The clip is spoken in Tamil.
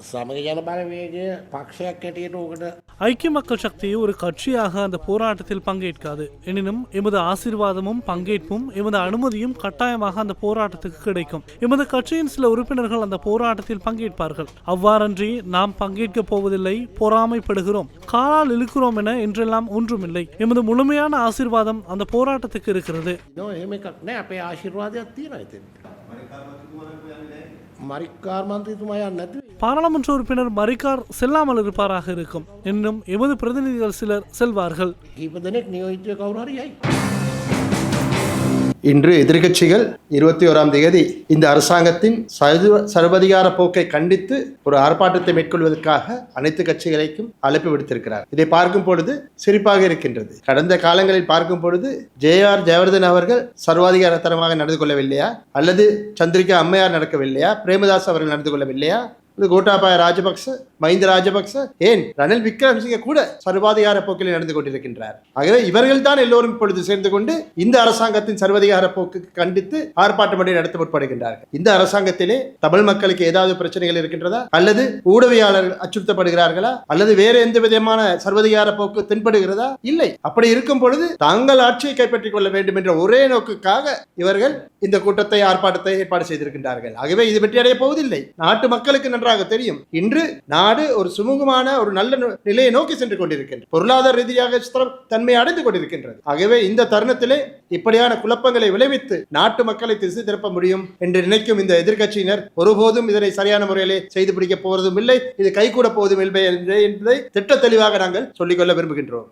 සමග ජන බලවේගය පක්ෂයක් හැටියට ඕකට ஐக்கிய மக்கள் சக்தி ஒரு கட்சியாக அந்த போராட்டத்தில் பங்கேற்காது எனினும் எமது ஆசீர்வாதமும் பங்கேற்பும் எமது அனுமதியும் கட்டாயமாக அந்த போராட்டத்துக்கு கிடைக்கும் எமது கட்சியின் சில உறுப்பினர்கள் அந்த போராட்டத்தில் பங்கேற்பார்கள் அவ்வாறன்றி நாம் பங்கேற்கப் போவதில்லை பொறாமைப்படுகிறோம் காலால் இழுக்கிறோம் என என்றெல்லாம் ஒன்றுமில்லை எமது முழுமையான ஆசீர்வாதம் அந்த போராட்டத்துக்கு இருக்கிறது නො மரிக்கார் மந்திரித்துமாயா பாராளுமன்ற உறுப்பினர் மரிக்கார் செல்லாமல் இருப்பாராக இருக்கும். இன்னும் எமது பிரதிநிதிகள் சிலர் செல்வார்கள். இப்பதனே நியோஜித்த கௌராரியாய் இன்று எதிர்க்கட்சிகள் இருபத்தி ஓராம் தேதி இந்த அரசாங்கத்தின் சர்வ சர்வதிகார போக்கை கண்டித்து ஒரு ஆர்ப்பாட்டத்தை மேற்கொள்வதற்காக அனைத்து கட்சிகளுக்கும் அழைப்பு விடுத்திருக்கிறார். இதை பார்க்கும் பொழுது சிரிப்பாக இருக்கின்றது. கடந்த காலங்களில் பார்க்கும் பொழுது ஜே ஆர் ஜெயவர்தன் அவர்கள் சர்வாதிகாரத்தனமாக நடந்து கொள்ளவில்லையா? அல்லது சந்திரிகா அம்மையார் நடக்கவில்லையா? பிரேமதாஸ் அவர்கள் நடந்து கொள்ளவில்லையா? இது கோட்டாபாய ராஜபக்ச மஹிந்த ராஜபக்ச ஏன்? ரணில் விக்ரமசிங்க கூட சர்வாதிகார போக்கில் நடந்து கொண்டிருக்கின்றார். ஆகவே இவர்கள் தான் எல்லோரும் இப்பொழுது சேர்ந்து கொண்டு இந்த அரசாங்கத்தின் சர்வாதிகார போக்கு கண்டித்து ஆர்ப்பாட்டம் ஒன்றை நடத்த முற்படுகின்றார்கள். இந்த அரசாங்கத்திலே தமிழ் மக்களுக்கு ஏதாவது பிரச்சனைகள் இருக்கின்றதா? அல்லது ஊடகவியாளர்கள் அச்சுறுத்தப்படுகிறார்களா? அல்லது வேறு எந்த விதமான சர்வதிகார போக்கு தென்படுகிறதா? இல்லை. அப்படி இருக்கும் பொழுது தாங்கள் ஆட்சியை கைப்பற்றிக் கொள்ள வேண்டும் என்ற ஒரே நோக்குக்காக இவர்கள் இந்த கூட்டத்தை ஆர்ப்பாட்டத்தை ஏற்பாடு செய்திருக்கின்றார்கள். ஆகவே இது வெற்றி அடைய போவதில்லை. நாட்டு மக்களுக்கு நன்றாக தெரியும். இன்று நாடு ஒரு சுமூகமான ஒரு நல்ல நிலையை நோக்கி சென்று கொண்டிருக்கின்றது. பொருளாதார ரீதியாக தன்மை அடைந்து கொண்டிருக்கின்றது. ஆகவே இந்த தருணத்திலே இப்படியான குழப்பங்களை விளைவித்து நாட்டு மக்களை திசை திருப்ப முடியும் என்று நினைக்கும் இந்த எதிர்க்கட்சியினர் ஒருபோதும் இதனை சரியான முறையிலே செய்து பிடிக்க போவதும் இல்லை. இது கைகூட போவதும் இல்லை என்பதை திட்ட தெளிவாக நாங்கள் சொல்லிக்கொள்ள விரும்புகின்றோம்.